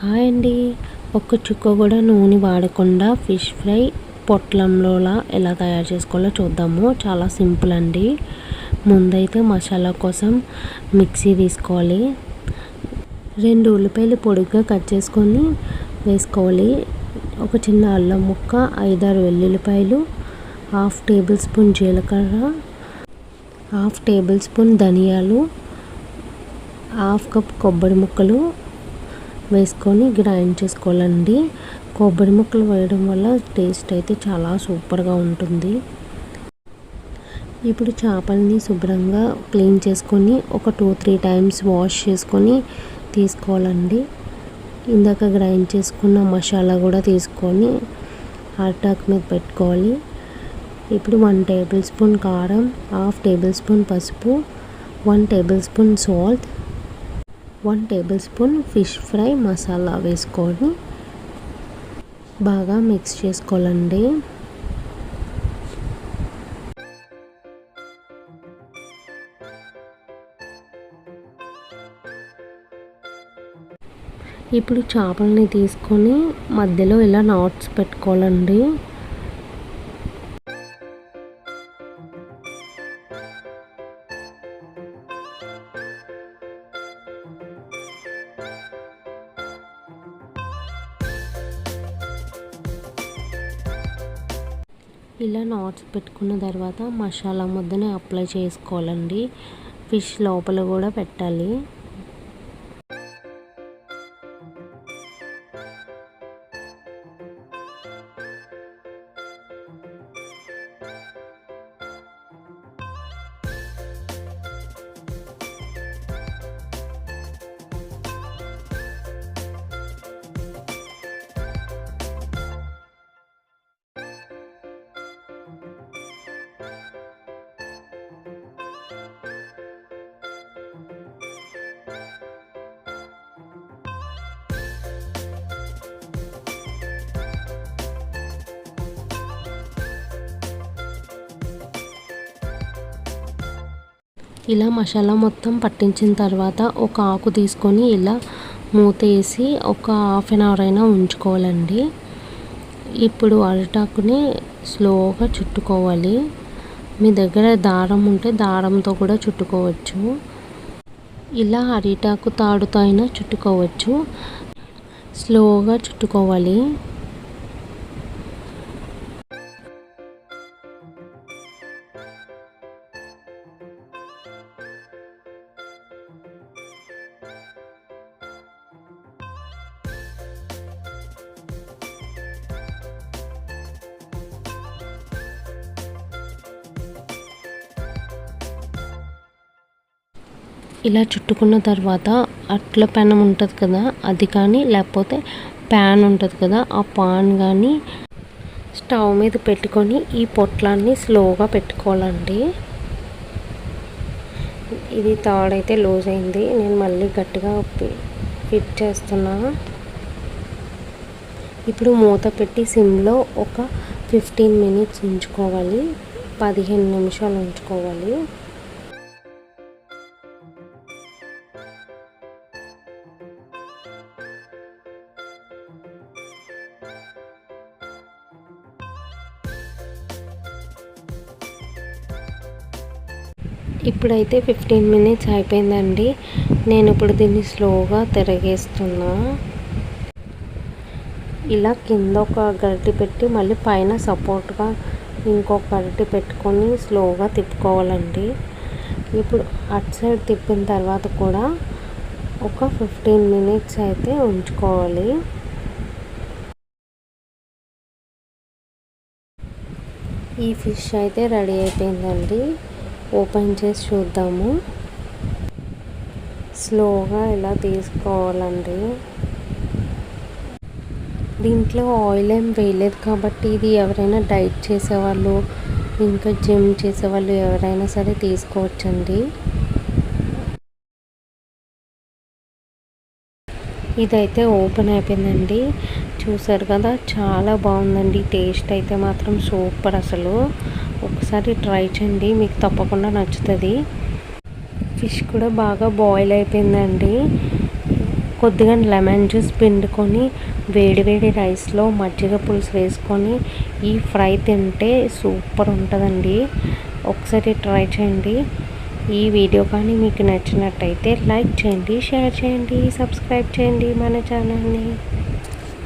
Hi అండి. ఒక్క చుక్క కూడా నూనె వాడకుండా ఫిష్ ఫ్రై పొట్లంలోలా ఎలా తయారు చేసుకోవాలో చూద్దాము. చాలా సింపుల్ అండి. ముందైతే మసాలా కోసం మిక్సీ తీసుకోవాలి. రెండు ఉల్లిపాయలు పొడుగ్గా కట్ చేసుకొని వేసుకోవాలి. ఒక చిన్న అల్లం ముక్క ఐదారు వెల్లుల్లిపాయలు హాఫ్ టేబుల్ స్పూన్ జీలకర్ర హాఫ్ టేబుల్ స్పూన్ ధనియాలు హాఫ్ కప్ కొబ్బరి ముక్కలు వేసుకొని గ్రైండ్ చేసుకోవాలండి. కొబ్బరి ముక్కలు వేయడం వల్ల టేస్ట్ అయితే చాలా సూపర్గా ఉంటుంది. ఇప్పుడు చేపల్ని శుభ్రంగా క్లీన్ చేసుకొని ఒక టూ త్రీ టైమ్స్ వాష్ చేసుకొని తీసుకోవాలండి. ఇందాక గ్రైండ్ చేసుకున్న మసాలా కూడా తీసుకొని అటాక్ మీద పెట్టుకోవాలి. ఇప్పుడు వన్ టేబుల్ స్పూన్ కారం హాఫ్ టేబుల్ స్పూన్ పసుపు one tablespoon salt one tablespoon fish fry masala వేసుకొని బాగా మిక్స్ చేసుకోవాలండి. ఇప్పుడు చేపలని తీసుకొని మధ్యలో ఇలా నాట్స్ పెట్టుకోవాలండి. ఇలా నాట్స్ పెట్టుకున్న తర్వాత మసాలా ముద్దని అప్లై చేసుకోవాలండి. ఫిష్ లోపల కూడా పెట్టాలి. ఇలా మసాలా మొత్తం పట్టించిన తర్వాత ఒక ఆకు తీసుకొని ఇలా మూత వేసి ఒక హాఫ్ అన్ అవర్ అయినా ఉంచుకోవాలండి. ఇప్పుడు అరటాకుని స్లోగా చుట్టుకోవాలి. మీ దగ్గర దారం ఉంటే దారంతో కూడా చుట్టుకోవచ్చు. ఇలా అరిటాకు తాడుతో అయినా చుట్టుకోవచ్చు. స్లోగా చుట్టుకోవాలి. ఇలా చుట్టుకున్న తర్వాత అట్ల పెనం ఉంటుంది కదా అది కానీ లేకపోతే ప్యాన్ ఉంటుంది కదా ఆ పాన్ కానీ స్టవ్ మీద పెట్టుకొని ఈ పొట్లాన్ని స్లోగా పెట్టుకోవాలండి. ఇది తాడైతే లూజ్ అయింది నేను మళ్ళీ గట్టిగా ఫిట్ చేస్తున్నా. ఇప్పుడు మూత పెట్టి సిమ్లో ఒక ఫిఫ్టీన్ మినిట్స్ ఉంచుకోవాలి పదిహేను నిమిషాలు ఉంచుకోవాలి. ఇప్పుడైతే ఫిఫ్టీన్ మినిట్స్ అయిపోయిందండి. నేను ఇప్పుడు దీన్ని స్లోగా తిరగేస్తున్నా. ఇలా కింద ఒక గరిటె పెట్టి మళ్ళీ పైన సపోర్ట్గా ఇంకొక గరిటె పెట్టుకొని స్లోగా తిప్పుకోవాలండి. ఇప్పుడు అటు సైడ్ తిప్పిన తర్వాత కూడా ఒక ఫిఫ్టీన్ మినిట్స్ అయితే ఉంచుకోవాలి. ఈ ఫిష్ అయితే రెడీ అయిపోయిందండి. ఓపెన్ చేసి చూద్దాము. స్లోగా ఇలా తీసుకోవాలండి? దీంట్లో ఆయిల్ ఏం వేయలేదు కాబట్టి ఇది ఎవరైనా డైట్ చేసేవాళ్ళు ఇంకా జిమ్ చేసేవాళ్ళు ఎవరైనా సరే తీసుకోవచ్చండి. ఇదైతే ఓపెన్ అయిపోయిందండి. చూసారు కదా చాలా బాగుందండి. టేస్ట్ అయితే మాత్రం సూపర్ అసలు. ఒకసారి ట్రై చేయండి మీకు తప్పకుండా నచ్చుతుంది. ఫిష్ కూడా బాగా బాయిల్ అయిపోయిందండి. కొద్దిగా లెమన్ జ్యూస్ పిండుకొని వేడివేడి రైస్లో మజ్జిగ పులుసు వేసుకొని ఈ ఫ్రై తింటే సూపర్ ఉంటుందండి. ఒకసారి ట్రై చేయండి. ఈ వీడియో కానీ మీకు నచ్చినట్టయితే లైక్ చేయండి షేర్ చేయండి సబ్స్క్రైబ్ చేయండి మన ఛానల్ని.